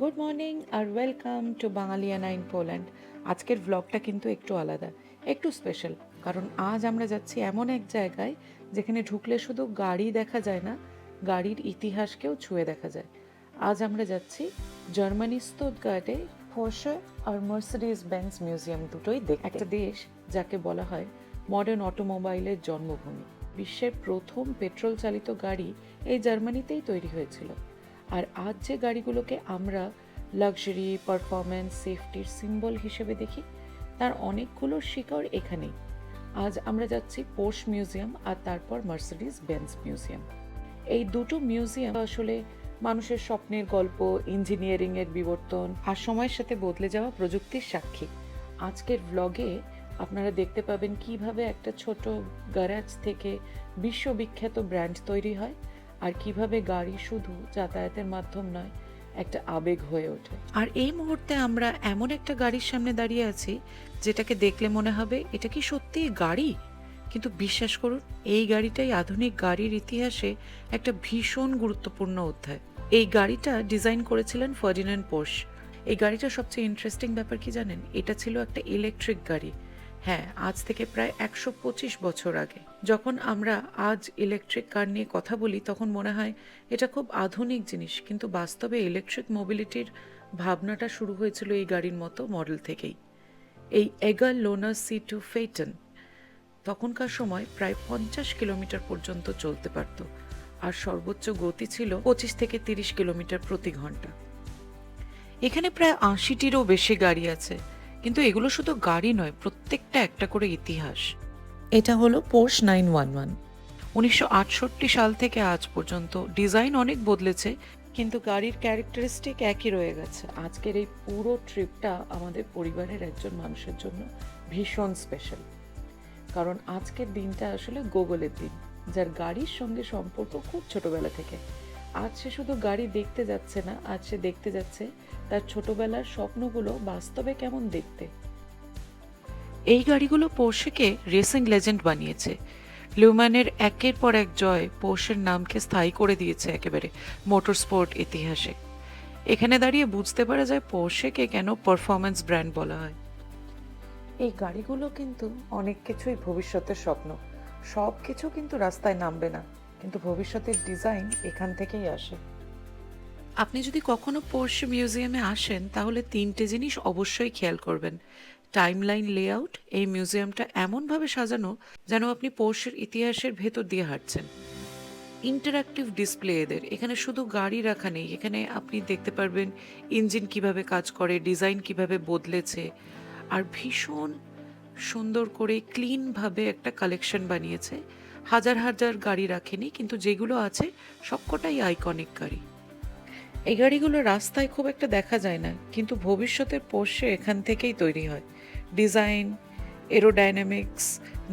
Good morning R welcome to Bangaliyana in Poland আজকের ব্লগটা কিন্তু একটু আলাদা, একটু স্পেশাল কারণ আজ আমরা যাচ্ছি এমন এক জায়গায় যেখানে ঢুকলে শুধু গাড়ি দেখা যায় না, গাড়ির ইতিহাসকেও ছুঁয়ে দেখা যায়। আজ আমরা যাচ্ছি জার্মানি স্তুটগার্টে ফোর্শে আর মার্সিডিজ বেঞ্জ মিউজিয়াম দুটোই দেখ একটা দেশ যাকে বলা হয় মডার্ন অটোমোবাইলের জন্মভূমি। বিশ্বের প্রথম পেট্রোল চালিত গাড়ি এই জার্মানিতেই তৈরি হয়েছিল। আর আজ যে গাড়িগুলোকে আমরা লাক্সারি পারফরম্যান্স সেফটির সিম্বল হিসেবে দেখি, তার অনেকগুলো শিকড় এখানেই। আজ আমরা যাচ্ছি পোর্শ মিউজিয়াম আর তারপর মার্সিডিজ বেঞ্জ মিউজিয়াম এই দুটো মিউজিয়াম আসলে মানুষের স্বপ্নের গল্প ইঞ্জিনিয়ারিং এর বিবর্তন আর সময়ের সাথে বদলে যাওয়া প্রযুক্তির সাক্ষী। আজকের ব্লগে আপনারা দেখতে পাবেন কীভাবে একটা ছোট গ্যারাজ থেকে বিশ্ববিখ্যাত ব্র্যান্ড তৈরি হয় আর কীভাবে গাড়ি শুধু যাতায়াতের মাধ্যম নয়, একটা আবেগ হয়ে ওঠে। আর এই মুহূর্তে আমরা এমন একটা গাড়ির সামনে দাঁড়িয়ে আছি, যেটাকে দেখলে মনে হবে, এটা কি সত্যি গাড়ি? কিন্তু বিশ্বাস করুন, এই গাড়িটাই আধুনিক গাড়ির ইতিহাসে একটা ভীষণ গুরুত্বপূর্ণ অধ্যায়। এই গাড়িটা ডিজাইন করেছিলেন ফার্ডিনান্ড পোর্শ। এই গাড়িটার সবচেয়ে ইন্টারেস্টিং ব্যাপার কি জানেন? এটা ছিল একটা ইলেকট্রিক গাড়ি। হ্যাঁ আজ থেকে প্রায় একশো পঁচিশ বছর আগে। যখন আমরা আজ ইলেকট্রিক কার নিয়ে কথা বলি, তখন মনে হয় এটা খুব আধুনিক জিনিস, কিন্তু বাস্তবে ইলেকট্রিক মোবিলিটির ভাবনাটা শুরু হয়েছিল এই গাড়ির মতো মডেল থেকেই। এই এগার লোনার সি টু ফেটন তখনকার সময় প্রায় পঞ্চাশ কিলোমিটার পর্যন্ত চলতে পারত, আর সর্বোচ্চ গতি ছিল পঁচিশ থেকে তিরিশ কিলোমিটার প্রতি ঘণ্টা। এখানে প্রায় আশিটিরও বেশি গাড়ি আছে। কিন্তু এগুলো শুধু গাড়ি নয় প্রত্যেকটা একটা করে ইতিহাস। এটা হলো পোর্শ নাইন ওয়ান ওয়ান উনিশশো আটষট্টি সাল থেকে আজ পর্যন্ত ডিজাইন অনেক বদলেছে কিন্তু গাড়ির ক্যারেক্টারিস্টিক একই রয়ে গেছে। আজকের এই পুরো ট্রিপটা আমাদের পরিবারের একজন মানুষের জন্য ভীষণ স্পেশাল কারণ আজকের দিনটা আসলে গোগলের দিন যার গাড়ির সঙ্গে সম্পর্ক খুব ছোটবেলা থেকে। আজ সে শুধু গাড়ি দেখতে যাচ্ছে না, আজ সে দেখতে যাচ্ছে তার ছোটবেলার স্বপ্নগুলো বাস্তবে কেমন দেখতে। এই গাড়িগুলো পোর্শেকে রেসিং লেজেন্ড বানিয়েছে। লিউম্যানের একের পর এক জয় পোর্শের নামকে স্থায়ী করে দিয়েছে একেবারে মোটর স্পোর্ট ইতিহাসে। এখানে দাঁড়িয়ে বুঝতে পারা যায় পোর্শেকে কেন পারফরমেন্স ব্র্যান্ড বলা হয়। এই গাড়িগুলো কিন্তু অনেক কিছুই ভবিষ্যতের স্বপ্ন। সব কিছু কিন্তু রাস্তায় নামবে না। কিন্তু ভবিষ্যতের ডিজাইন এখান থেকেই আসে। আপনি যদি কখনো পোর্শ মিউজিয়ামে আসেন, তাহলে তিনটে জিনিস অবশ্যই খেয়াল করবেন। টাইমলাইন লেআউট এই মিউজিয়ামটা এমনভাবে সাজানো যেন আপনি পোর্শের ইতিহাসের ভেতর দিয়ে হাঁটছেন। ইন্টারাক্টিভ ডিসপ্লে এদের, এখানে শুধু গাড়ি রাখা নেই, এখানে আপনি দেখতে পারবেন ইঞ্জিন কীভাবে কাজ করে ডিজাইন কীভাবে বদলেছে, আর ভীষণ সুন্দর করে ক্লিনভাবে একটা কালেকশন বানিয়েছে। হাজার হাজার গাড়ি রাখেনি, কিন্তু যেগুলো আছে সবকটাই আইকনিক গাড়ি। এই গাড়িগুলো রাস্তায় খুব একটা দেখা যায় না, কিন্তু ভবিষ্যতের পোষ্যে এখান থেকেই তৈরি হয়। ডিজাইন এরোডাইনামিক্স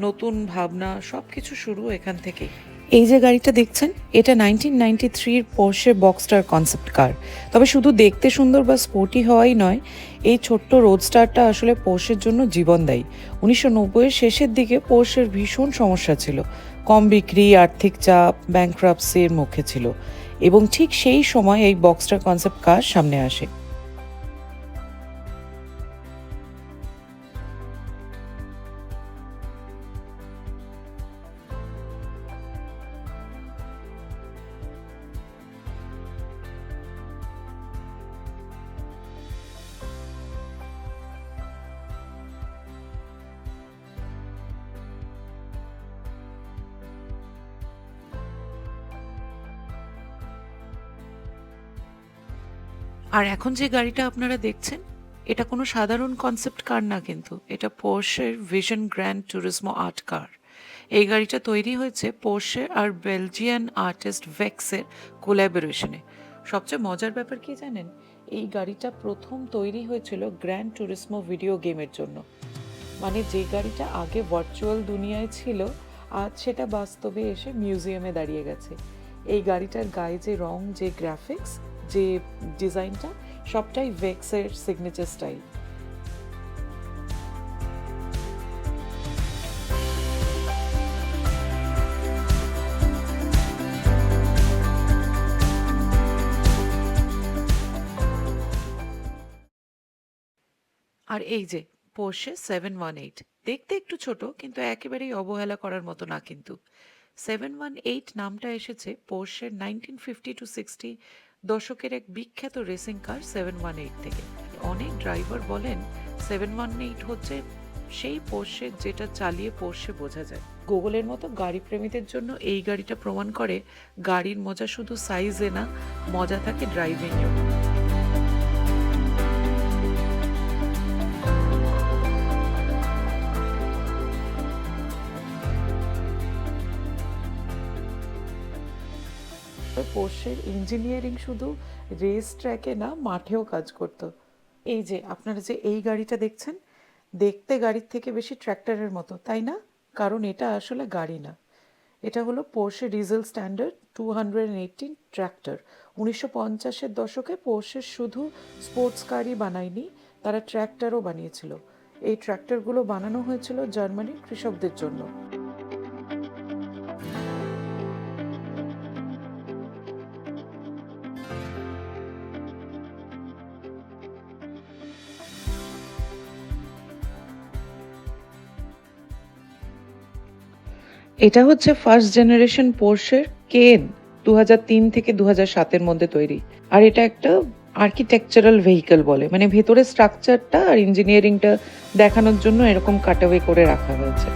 নতুন ভাবনা সব কিছু শুরু এখান থেকেই। এই যে গাড়িটা দেখছেন, এটা নাইনটিন নাইনটি থ্রির পোর্শের বক্সটার কনসেপ্ট কার তবে শুধু দেখতে সুন্দর বা স্পোর্টি হওয়াই নয়, এই ছোট্ট রোডস্টারটা আসলে পোর্শের জন্য জীবন দেয় উনিশশো নব্বইয়ের শেষের দিকে পোর্শের ভীষণ সমস্যা ছিল। কম বিক্রি, আর্থিক চাপ ব্যাংক্রাপসির মুখে ছিল। এবং ঠিক সেই সময় এই বক্সটার কনসেপ্ট কার সামনে আসে? আর এখন যে গাড়িটা আপনারা দেখছেন, এটা কোনো সাধারণ কনসেপ্ট কার না কিন্তু। এটা পোর্শের vision grand turismo art car এই গাড়িটা তৈরি হয়েছে পোর্শে আর বেলজিয়ান আর্টিস্ট ভেক্সের কোলাবোরেশনে সবচেয়ে মজার ব্যাপার কি জানেন? এই গাড়িটা প্রথম তৈরি হয়েছিল গ্র্যান্ড ট্যুরিসমো ভিডিও গেমের জন্য। মানে যে গাড়িটা আগে ভার্চুয়াল দুনিয়ায় ছিল, আজ সেটা বাস্তবে এসে মিউজিয়ামে দাঁড়িয়ে গেছে। এই গাড়িটার গায়ে যে রং, যে গ্রাফিক্স যে ডিজাইনটা, সবটাই ভেক্সের সিগনেচার স্টাইল আর এই যে পোর্শে সেভেন ওয়ান এইট দেখতে একটু ছোট, কিন্তু একেবারেই অবহেলা করার মতো না কিন্তু। সেভেন ওয়ান এইট নামটা এসেছে পোর্শের নাইনটিন ফিফটি টু সিক্সটি দশকের এক বিখ্যাত racing car seven one eight থেকে। অনেক ড্রাইভার বলেন সেভেন ওয়ান এইট হচ্ছে সেই পোর্শে যেটা চালিয়ে পোর্শে বোঝা যায়। গুগলের মতো গাড়ি প্রেমীদের জন্য এই গাড়িটা প্রমাণ করে গাড়ির মজা শুধু সাইজে না, মজা থাকে ড্রাইভিংয়েও পোর্শের ইঞ্জিনিয়ারিং শুধু রেস ট্র্যাকে না, মাঠেও কাজ করতো। এই যে, আপনারা যে এই গাড়িটা দেখছেন, দেখতে গাড়ির থেকে বেশি ট্র্যাক্টরের মতো, তাই না? কারণ এটা আসলে গাড়ি না। এটা হলো Porsche diesel standard two hundred tractor উনিশশো পঞ্চাশের দশকে পোর্শের শুধু স্পোর্টস কারই বানায়নি, তারা ট্র্যাক্টরও বানিয়েছিল। এই ট্র্যাক্টরগুলো বানানো হয়েছিল জার্মানির কৃষকদের জন্য। এটা হচ্ছে ফার্স্ট জেনারেশন পোর্শের কেন দু থেকে দু সাতের মধ্যে তৈরি। আর এটা একটা আর্কিটেকচারাল ভেহিকল বলে। মানে ভেতরের স্ট্রাকচারটা আর ইঞ্জিনিয়ারিংটা দেখানোর জন্য এরকম কাটাওয়ে করে রাখা হয়েছে।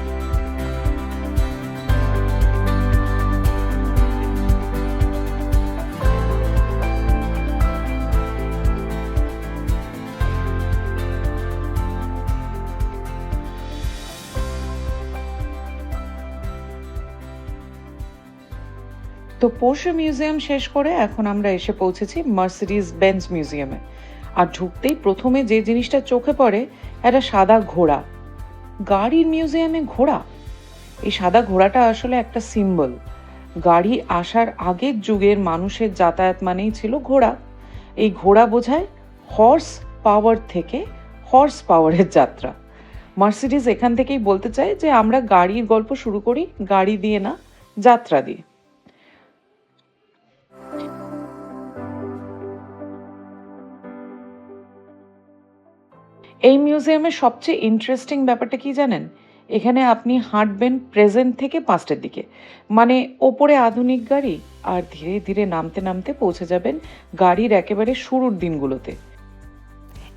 তো পোর্শে মিউজিয়াম শেষ করে এখন আমরা এসে পৌঁছেছি মার্সিডিজ বেঞ্চ মিউজিয়ামে আর ঢুকতেই প্রথমে যে জিনিসটা চোখে পড়ে একটা সাদা ঘোড়া। গাড়ির মিউজিয়ামে ঘোড়া? এই সাদা ঘোড়াটা আসলে একটা সিম্বল গাড়ি আসার আগের যুগের মানুষের যাতায়াত মানেই ছিল ঘোড়া। এই ঘোড়া বোঝায় হর্স পাওয়ার থেকে হর্স পাওয়ারের যাত্রা। মার্সিডিজ এখান থেকেই বলতে চায় যে আমরা গাড়ির গল্প শুরু করি, গাড়ি দিয়ে না, যাত্রা দিয়ে। এই মিউজিয়ামের সবচেয়ে ইন্টারেস্টিং ব্যাপারটা কি জানেন? এখানে আপনি হাঁটবেন প্রেজেন্ট থেকে পাঁচটার দিকে। মানে ওপরে আধুনিক গাড়ি আর ধীরে ধীরে নামতে নামতে পৌঁছে যাবেন গাড়ির একেবারে শুরুর দিনগুলোতে।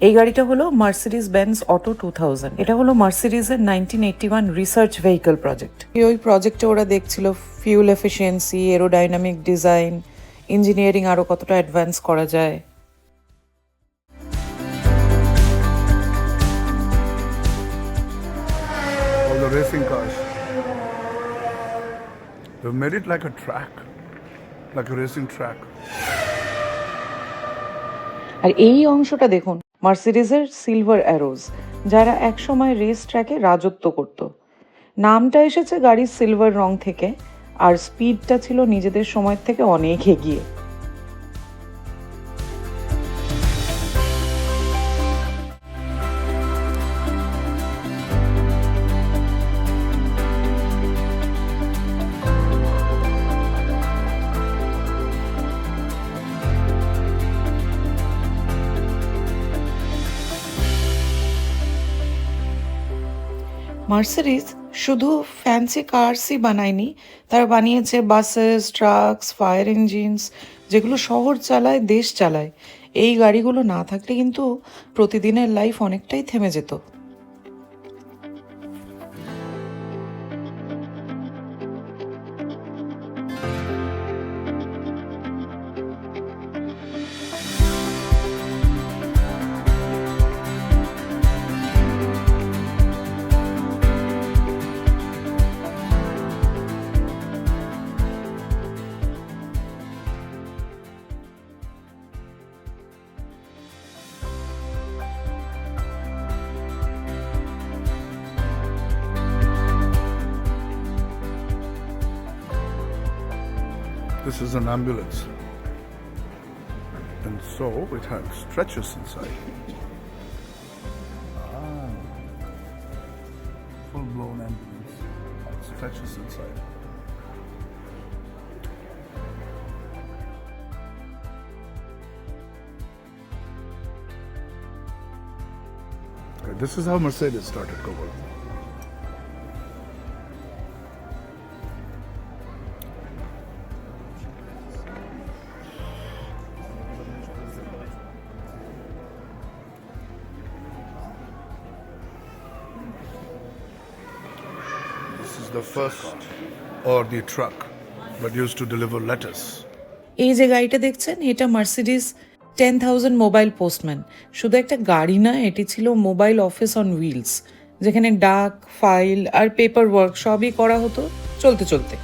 এই গাড়িটা হলো Mercedes Benz auto two thousand এটা হলো মার্সিডিজের nineteen eighty one research vehicle project ওই প্রজেক্টে ওরা দেখছিল fuel efficiency aerodynamic design engineering আরও কতটা অ্যাডভান্স করা যায়। The racing cars. They've made it like a track, like a racing track. আর এই অংশটা দেখুন মার্সিডিজের সিলভার অ্যারোজ যারা একসময় রেস ট্র্যাকে রাজত্ব করত নামটা এসেছে গাড়ির সিলভার রং থেকে আর স্পিডটা ছিল নিজেদের সময় থেকে অনেক এগিয়ে মার্সিডিজ শুধু ফ্যান্সি কার্সই বানায়নি, তারা বানিয়েছে বাসেস ট্রাকস ফায়ার ইঞ্জিনস যেগুলো শহর চালায়, দেশ চালায়। এই গাড়িগুলো না থাকলে কিন্তু প্রতিদিনের লাইফ অনেকটাই থেমে যেত। This is an ambulance. And so it had stretchers inside. Ah. Full blown ambulance. Had stretchers inside. Okay, this is how Mercedes started Cobalt. The first or the truck that used to deliver letters. এই যে গাড়িটা দেখছেন, এটা Mercedes ten thousand mobile postman শুধু একটা গাড়ি না, এটি ছিল মোবাইল অফিস অন হুইলস যেখানে ডাক ফাইল আর পেপার ওয়ার্ক সবই করা হতো চলতে চলতে।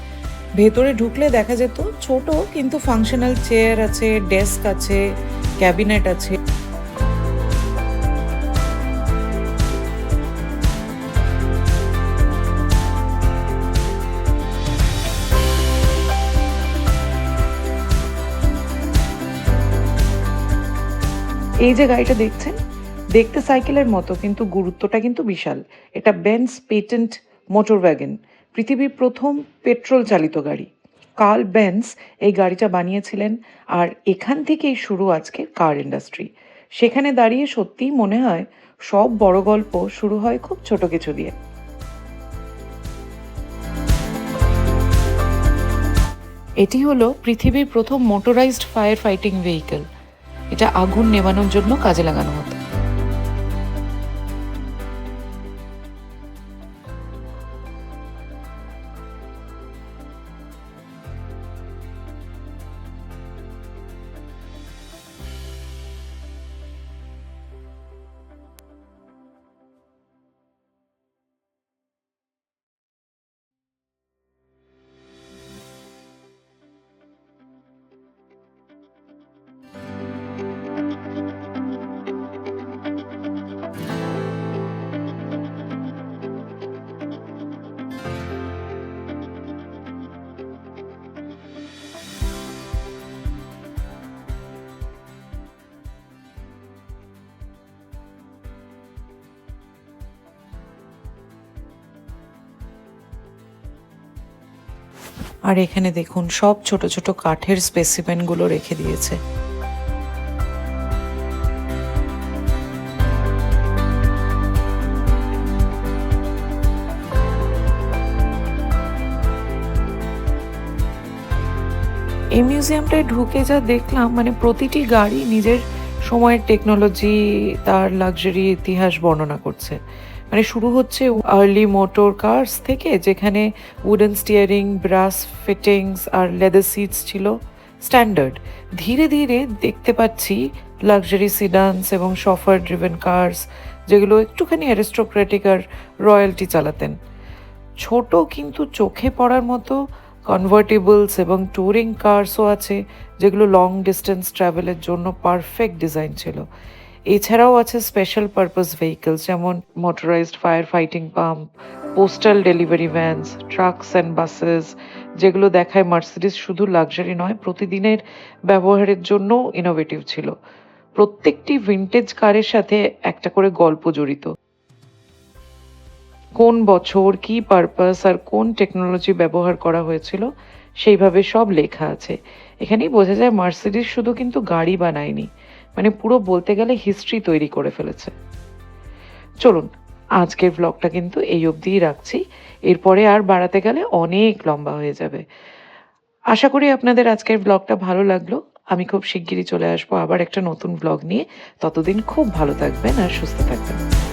ভেতরে ঢুকলে দেখা যেত ছোট কিন্তু ফাংশনাল চেয়ার আছে ডেস্ক আছে ক্যাবিনেট আছে। এই যে গাড়িটা দেখছেন, দেখতে সাইকেলের মতো, কিন্তু গুরুত্বটা কিন্তু বিশাল। এটা বেন্স পেটেন্ট মোটর ওয়াগন পৃথিবীর প্রথম পেট্রোল চালিত গাড়ি। কার্ল বেন্স এই গাড়িটা বানিয়েছিলেন আর এখান থেকেই শুরু আজকে কার ইন্ডাস্ট্রি সেখানে দাঁড়িয়ে সত্যিই মনে হয় সব বড় গল্প শুরু হয় খুব ছোট কিছু দিয়ে। এটি হলো পৃথিবীর প্রথম মোটরাইজড ফায়ার ফাইটিং ভেহিকেল এটা আগুন নেভানোর জন্য কাজে লাগানো হতো। আর এখানে দেখুন, সব ছোট ছোট কাঠের স্পেসিমেনগুলো রেখে দিয়েছে। এই মিউজিয়ামটায় ঢুকে যা দেখলাম মানে প্রতিটি গাড়ি নিজের সময়ের টেকনোলজি তার লাক্সারি ইতিহাস বর্ণনা করছে। মানে শুরু হচ্ছে আর্লি মোটর কার্স থেকে, যেখানে উডেন স্টিয়ারিং ব্রাস ফিটিংস আর লেদার সিটস ছিল স্ট্যান্ডার্ড ধীরে ধীরে দেখতে পাচ্ছি লাক্সারি সিডান্স এবং সফার ড্রিভেন কার্স যেগুলো একটুখানি অ্যারিস্টোক্রেটিক আর রয়্যালটি চালাতেন। ছোট কিন্তু চোখে পড়ার মতো কনভার্টেবলস এবং ট্যুরিং কার্সও আছে, যেগুলো লং ডিস্টেন্স ট্রাভেলের জন্য পারফেক্ট ডিজাইন ছিল। এছাড়াও আছে স্পেশাল পারপাস ভেহিকলস যেমন motorised fire fighting pump postal delivery vans trucks and buses যেগুলো দেখায় মার্সিডিস শুধু লাক্সারি নয়, প্রতিদিনের ব্যবহারের জন্য ইনোভেটিভ ছিল। প্রত্যেকটি ভিন্টেজ কারের সাথে একটা করে গল্প জড়িত। কোন বছর, কি পারপাস আর কোন টেকনোলজি ব্যবহার করা হয়েছিল, সেইভাবে সব লেখা আছে। এখানেই বোঝা যায় মার্সিডিস শুধু কিন্তু গাড়ি বানায়নি। মানে পুরো বলতে গেলে হিস্ট্রি তৈরি করে ফেলেছে। চলুন, আজকের ব্লগটা কিন্তু এই অবধিই রাখছি। এরপরে আর বাড়াতে গেলে অনেক লম্বা হয়ে যাবে। আশা করি আপনাদের আজকের ব্লগটা ভালো লাগল। আমি খুব শিগগিরই চলে আসব আবার একটা নতুন ব্লগ নিয়ে। ততদিন খুব ভালো থাকবেন আর সুস্থ থাকবেন।